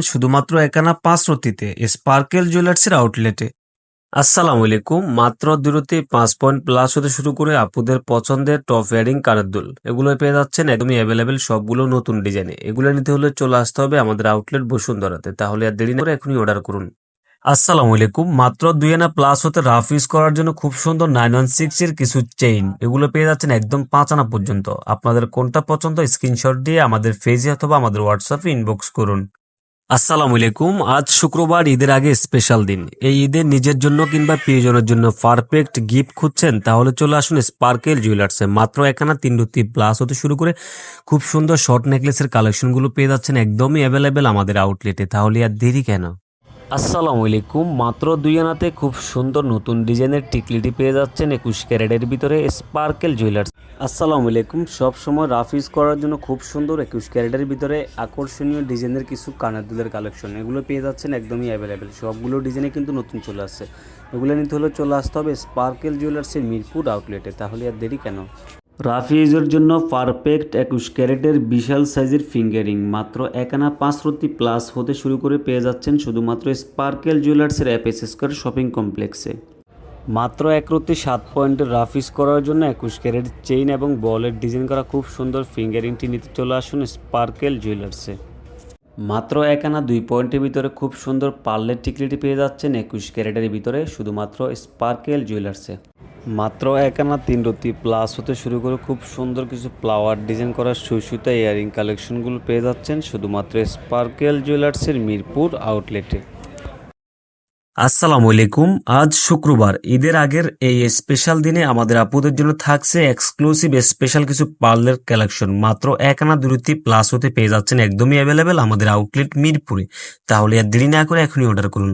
শুধুমাত্র একানা পাঁচ রতিতে স্পার্কেল জুয়েলার্সের আউটলেটে। আসসালামু আলাইকুম। মাত্র দূরত্বে পাঁচ পয়েন্ট প্লাস হতে শুরু করে আপুদের পছন্দের টপ ইয়ারিং কানের দুল এগুলো পেয়ে যাচ্ছেন একদমই অ্যাভেলেবেল সবগুলো নতুন ডিজাইনে এগুলো নিতে হলে চলে আসতে হবে আমাদের আউটলেট বসুন্ধরাতে। তাহলে আর দেরি না করে এখনই অর্ডার করুন। আসসালামু আলাইকুম। মাত্র দুই আনা প্লাস হতে রাফ ইউজ করার জন্য খুব সুন্দর নাইন ওয়ান সিক্স এর কিছু চেইন এগুলো পেয়ে যাচ্ছেন একদম পাঁচ আনা পর্যন্ত। আপনাদের কোনটা পছন্দ স্ক্রিনশট দিয়ে আমাদের ফেজে অথবা আমাদের হোয়াটসঅ্যাপে ইনবক্স করুন। আসসালামু আলাইকুম, আজ শুক্রবার ঈদের আগে স্পেশাল দিন। এই ঈদে নিজের জন্য কিংবা প্রিয়জনের জন্য পারফেক্ট গিফট খুঁজছেন, তাহলে চলে আসুন স্পার্কেল জুয়েলার্সে মাত্র একানা তিন রুতি প্লাস হতে শুরু করে খুব সুন্দর শর্ট নেকলেসের কালেকশনগুলো পেয়ে যাচ্ছেন একদমই অ্যাভেলেবেল আমাদের আউটলেটে তাহলে আর দেরি কেন? আসসালামু আলাইকুম। মাত্র দুই আনাতে খুব সুন্দর নতুন ডিজাইনের টিকলিটি পেয়ে যাচ্ছেন একুশ ক্যারেটের ভিতরে স্পার্কেল জুয়েলার্স। আসসালামু আলাইকুম। সব সময় রাফ ইউজ করার জন্য খুব সুন্দর একুশ ক্যারেটের ভিতরে আকর্ষণীয় ডিজাইনের কিছু কানের দুলের কালেকশন। এগুলো পেয়ে যাচ্ছেন একদমই অ্যাভেলেবেল সবগুলো ডিজাইনে কিন্তু নতুন চলে আসছে। এগুলো নিতে হলে চলে আসতে হবে স্পার্কেল জুয়েলার্সের মিরপুর আউটলেটে তাহলে আর দেরি কেন? রাফিজের জন্য পারফেক্ট একুশ ক্যারেটের বিশাল সাইজের ফিঙ্গারিং। মাত্র একানা পাঁচ রত্তি প্লাস হতে শুরু করে পেয়ে যাচ্ছেন শুধুমাত্র স্পার্কেল জুয়েলার্সের অ্যাপেস স্কোয়ার শপিং কমপ্লেক্সে। মাত্র এক রত্তি সাত পয়েন্টের রাফিস করার জন্য একুশ ক্যারেট চেইন এবং বলের ডিজাইন করা খুব সুন্দর ফিঙ্গারিংটি নিতে চলে আসুন স্পার্কেল জুয়েলার্সে। মাত্র এক আনা দুই পয়েন্টের ভিতরে খুব সুন্দর পার্লের টিকলিটি পেয়ে যাচ্ছেন একুশ ক্যারেটের ভিতরে শুধুমাত্র স্পার্কেল জুয়েলার্সে। মাত্র এক আনা তিন রতি প্লাস হতে শুরু করে খুব সুন্দর কিছু ফ্লাওয়ার ডিজাইন করা সুইসুতা ইয়ারিং কালেকশনগুলো পেয়ে যাচ্ছেন শুধুমাত্র স্পার্কেল জুয়েলার্সের মিরপুর আউটলেটে আসসালামু আলাইকুম, আজ শুক্রবার, ঈদের আগের এই স্পেশাল দিনে আমাদের আপুদের জন্য থাকছে এক্সক্লুসিভ স্পেশাল কিছু পার্লের কালেকশন মাত্র এক আনা দুরুতি প্লাস হতে পেয়ে যাচ্ছেন একদমই অ্যাভেলেবেল আমাদের আউটলেট মিরপুরে। তাহলে আর দেরি না করে এখনই অর্ডার করুন।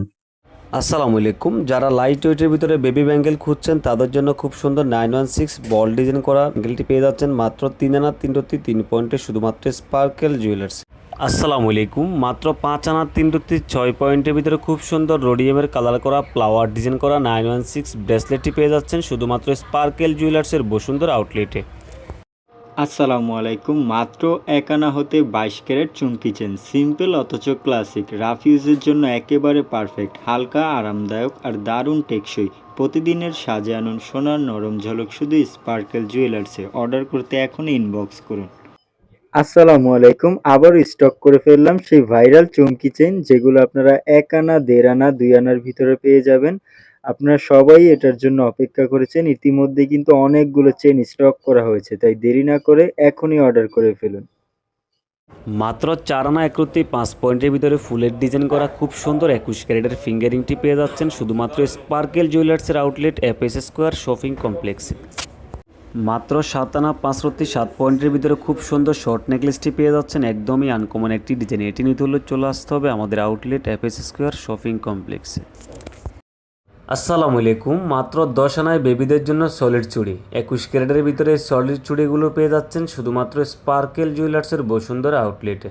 আসসালামু আলাইকুম। যারা লাইট ওয়েটের ভিতরে বেবি ব্যাঙ্গেল খুঁজছেন, তাদের জন্য খুব সুন্দর nine one six ball design করা ব্যাঙ্গেলটি পেয়ে যাচ্ছেন মাত্র তিন আনা, তিন রত্তি তিন পয়েন্টে শুধুমাত্র স্পার্কেল জুয়েলার্স আসসালামু আলাইকুম। মাত্র পাঁচ আনা, তিন রত্তি ছয় পয়েন্টের ভিতরে খুব সুন্দর রোডিয়ামের কালার করা ফ্লাওয়ার ডিজাইন করা নাইন ওয়ান সিক্স ব্রেসলেটটি পেয়ে যাচ্ছেন শুধুমাত্র স্পার্কেল জুয়েলার্সের বসুন্ধরা আউটলেটে আসসালামু আলাইকুম। মাত্র এক আনা হতে বাইশ ক্যারেট চুমকি চেন। সিম্পল অথচ ক্লাসিক। রাফ ইউজের জন্য একেবারে পারফেক্ট, হালকা, আরামদায়ক আর দারুণ টেকসই। প্রতিদিনের সাজে আনুন সোনার নরম ঝলক, শুধু স্পার্কেল জুয়েলার্সে। অর্ডার করতে এখনই ইনবক্স করুন। আসসালামু আলাইকুম। আবার স্টক করে ফেললাম সেই ভাইরাল চুমকি চেন, যেগুলো আপনারা এক আনা দেড় আনা দুই আনার ভিতরে পেয়ে যাবেন। আপনারা সবাই এটার জন্য অপেক্ষা করেছেন। ইতিমধ্যে কিন্তু অনেকগুলো চেন স্টক করা হয়েছে, তাই দেরি না করে এখনই অর্ডার করে ফেলুন। মাত্র চার আনা একরত্তি পাঁচ পয়েন্টের ভিতরে ফুলের ডিজাইন করা খুব সুন্দর একুশ ক্যারেটের ফিঙ্গারিংটি পেয়ে যাচ্ছেন শুধুমাত্র স্পার্কেল জুয়েলার্সের আউটলেট এফএস স্কোয়ার শপিং কমপ্লেক্সে মাত্র সাত আনা পাঁচ রত্তি সাত পয়েন্টের ভিতরে খুব সুন্দর শর্ট নেকলেসটি পেয়ে যাচ্ছেন। একদমই আনকমন একটি ডিজাইন এটি নিতে হলে চলে আসতে হবে আমাদের আউটলেট এফএস স্কোয়ার শপিং কমপ্লেক্সে আসসালামু আলাইকুম। মাত্র দশ আনায় বেবিদের জন্য সলিড চুড়ি। একুশ ক্যারেটের ভিতরে সলিড চুড়িগুলো পেয়ে যাচ্ছেন শুধুমাত্র স্পার্কেল জুয়েলার্সের বসুন্ধরা আউটলেটে